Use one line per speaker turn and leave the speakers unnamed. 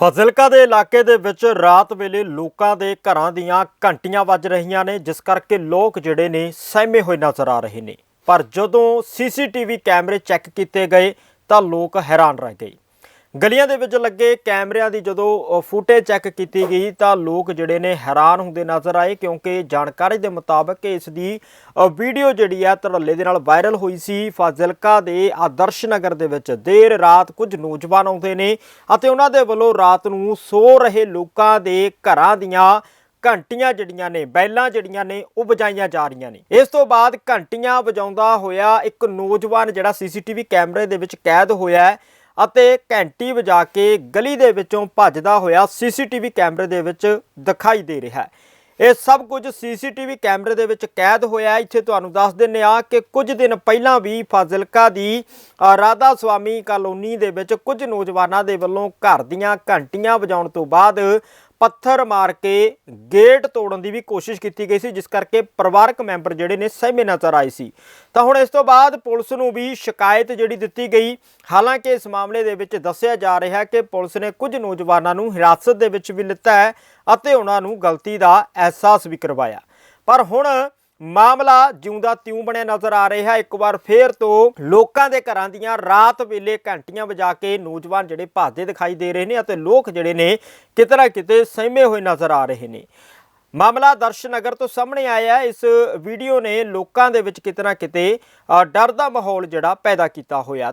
ਫਜ਼ਿਲਕਾ ਦੇ ਇਲਾਕੇ ਦੇ ਵਿੱਚ ਰਾਤ ਵੇਲੇ ਲੋਕਾਂ ਦੇ ਘਰਾਂ ਦੀਆਂ ਘੰਟੀਆਂ ਵੱਜ ਰਹੀਆਂ ਨੇ, ਜਿਸ ਕਰਕੇ ਲੋਕ ਜਿਹੜੇ ਨੇ ਸਹਿਮੇ ਹੋਏ ਨਜ਼ਰ ਆ ਰਹੇ ਨੇ। ਪਰ ਜਦੋਂ ਸੀਸੀਟੀਵੀ ਕੈਮਰੇ ਚੈੱਕ ਕੀਤੇ ਗਏ, ਤਾਂ ਲੋਕ ਹੈਰਾਨ ਰਹਿ ਗਏ। ਗਲੀਆਂ ਦੇ ਵਿੱਚ ਲੱਗੇ ਕੈਮਰਿਆਂ ਦੀ ਜਦੋਂ ਫੁਟੇਜ ਚੈੱਕ ਕੀਤੀ ਗਈ ਤਾਂ ਲੋਕ ਜਿਹੜੇ ਨੇ ਹੈਰਾਨ ਹੁੰਦੇ ਨਜ਼ਰ ਆਏ ਕਿਉਂਕਿ ਜਾਣਕਾਰੀ ਦੇ ਮੁਤਾਬਕ ਇਸ ਦੀ ਵੀਡੀਓ ਜਿਹੜੀ ਆ ਧੜੱਲੇ ਦੇ ਨਾਲ ਵਾਇਰਲ ਹੋਈ ਸੀ। ਫਾਜ਼ਿਲਕਾ ਦੇ ਆਦਰਸ਼ ਨਗਰ ਦੇ ਵਿੱਚ ਦੇਰ ਰਾਤ ਕੁਝ ਨੌਜਵਾਨ ਆਉਂਦੇ ਨੇ ਅਤੇ ਉਹਨਾਂ ਦੇ ਵੱਲੋਂ ਰਾਤ ਨੂੰ ਸੋ ਰਹੇ ਲੋਕਾਂ ਦੇ ਘਰਾਂ ਦੀਆਂ ਘੰਟੀਆਂ ਜਿਹੜੀਆਂ ਨੇ, ਬੈਲਾਂ ਜਿਹੜੀਆਂ ਨੇ ਉਹ ਵਜਾਈਆਂ ਜਾ ਰਹੀਆਂ ਨੇ। ਇਸ ਤੋਂ ਬਾਅਦ ਘੰਟੀਆਂ ਵਜਾਉਂਦਾ ਹੋਇਆ ਇੱਕ ਨੌਜਵਾਨ ਜਿਹੜਾ ਸੀਸੀਟੀਵੀ ਕੈਮਰੇ ਦੇ ਵਿੱਚ ਕੈਦ ਹੋਇਆ ਅਤੇ ਘੰਟੀ ਵਜਾ ਕੇ ਗਲੀ ਦੇ ਵਿੱਚੋਂ ਭੱਜਦਾ ਹੋਇਆ ਸੀਸੀਟੀਵੀ ਕੈਮਰੇ ਦੇ ਵਿੱਚ ਦਿਖਾਈ ਦੇ ਰਿਹਾ ਹੈ। ਇਹ ਸਭ ਕੁਝ ਸੀਸੀਟੀਵੀ ਕੈਮਰੇ ਦੇ ਵਿੱਚ ਕੈਦ ਹੋਇਆ ਇੱਥੇ ਤੁਹਾਨੂੰ ਦੱਸ ਦਿੰਨੇ ਆ ਕਿ ਕੁਝ ਦਿਨ ਪਹਿਲਾਂ ਵੀ ਫਾਜ਼ਿਲਕਾ ਦੀ ਰਾਧਾ ਸੁਆਮੀ ਕਾਲੋਨੀ ਦੇ ਵਿੱਚ ਕੁਝ ਨੌਜਵਾਨਾਂ ਦੇ ਵੱਲੋਂ ਘਰ ਦੀਆਂ ਘੰਟੀਆਂ ਵਜਾਉਣ ਤੋਂ ਬਾਅਦ ਪੱਥਰ ਮਾਰ ਕੇ ਗੇਟ ਤੋੜਨ ਦੀ ਵੀ ਕੋਸ਼ਿਸ਼ ਕੀਤੀ ਗਈ ਸੀ, ਜਿਸ ਕਰਕੇ ਪਰਿਵਾਰਕ ਮੈਂਬਰ ਜਿਹੜੇ ਨੇ ਸਹਿਮੇ ਨਜ਼ਰ ਆਏ ਸੀ। ਤਾਂ ਹੁਣ ਇਸ ਤੋਂ ਬਾਅਦ ਪੁਲਿਸ ਨੂੰ ਵੀ ਸ਼ਿਕਾਇਤ ਜਿਹੜੀ ਦਿੱਤੀ ਗਈ। ਹਾਲਾਂਕਿ ਇਸ ਮਾਮਲੇ ਦੇ ਵਿੱਚ ਦੱਸਿਆ ਜਾ ਰਿਹਾ ਕਿ ਪੁਲਿਸ ਨੇ ਕੁਝ ਨੌਜਵਾਨਾਂ ਨੂੰ ਹਿਰਾਸਤ ਦੇ ਵਿੱਚ ਵੀ ਲਿੱਤਾ ਹੈ ਅਤੇ ਉਹਨਾਂ ਨੂੰ ਗਲਤੀ ਦਾ ਅਹਿਸਾਸ ਵੀ ਕਰਵਾਇਆ। ਪਰ ਹੁਣ ਮਾਮਲਾ ਜਿਉਂਦਾ ਤਿਉਂ ਬਣਿਆ ਨਜ਼ਰ ਆ ਰਿਹਾ। ਇੱਕ ਵਾਰ ਫੇਰ ਤੋਂ ਲੋਕਾਂ ਦੇ ਘਰਾਂ ਦੀਆਂ ਰਾਤ ਵੇਲੇ ਘੰਟੀਆਂ ਵਜਾ ਕੇ ਨੌਜਵਾਨ ਜਿਹੜੇ ਭਾਜਦੇ ਦਿਖਾਈ ਦੇ ਰਹੇ ਨੇ ਅਤੇ ਲੋਕ ਜਿਹੜੇ ਨੇ ਕਿਤੇ ਨਾ ਕਿਤੇ ਸਹਿਮੇ ਹੋਏ ਨਜ਼ਰ ਆ ਰਹੇ ਨੇ। ਮਾਮਲਾ ਦਰਸ਼ਨਗਰ ਤੋਂ ਸਾਹਮਣੇ ਆਇਆ। ਇਸ ਵੀਡੀਓ ਨੇ ਲੋਕਾਂ ਦੇ ਵਿੱਚ ਕਿਤੇ ਨਾ ਕਿਤੇ ਡਰ ਦਾ ਮਾਹੌਲ ਜਿਹੜਾ ਪੈਦਾ ਕੀਤਾ ਹੋਇਆ।